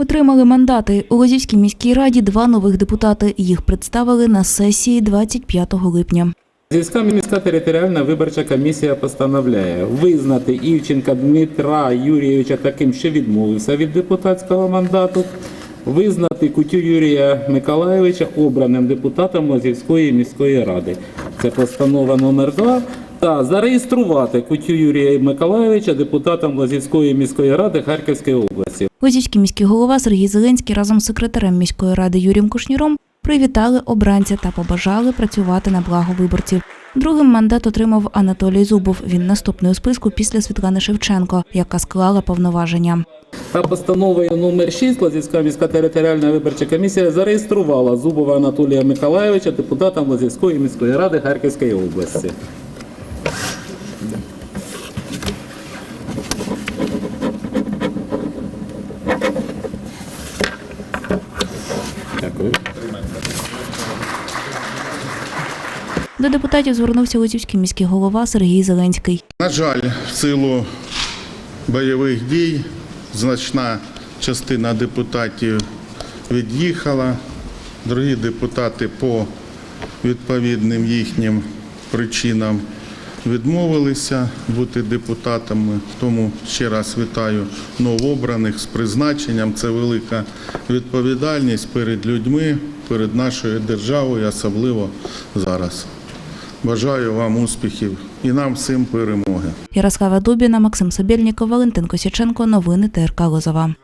Отримали мандати у Лозівській міській раді два нових депутати. Їх представили на сесії 25 липня. Сільська міська територіальна виборча комісія постановляє визнати Івченка Дмитра Юрійовича таким, що відмовився від депутатського мандату, визнати Кутю Юрія Миколайовича обраним депутатом Лозівської міської ради. Це постанова номер 2 та зареєструвати Кутю Юрія Миколайовича депутатом Лозівської міської ради Харківської області. Лозівський міський голова Сергій Зеленський разом з секретарем міської ради Юрієм Кушніром привітали обранця та побажали працювати на благо виборців. Другим мандат отримав Анатолій Зубов. Він наступний у списку після Світлани Шевченко, яка склала повноваження. Та постановою номер 6 Лозівська міська територіальна виборча комісія зареєструвала Зубова Анатолія Миколайовича депутатом Лозівської міської ради Харківської області. Дякую. До депутатів звернувся Лозівський міський голова Сергій Зеленський. На жаль, в силу бойових дій значна частина депутатів від'їхала. Другі депутати по відповідним їхнім причинам відмовилися бути депутатами. Тому ще раз вітаю новообраних з призначенням. Це велика відповідальність перед людьми, перед нашою державою, особливо зараз. Бажаю вам успіхів і нам всім перемоги. Ярослава Дубіна, Максим Собєльніков, Валентин Косяченко. Новини ТРК Лозова.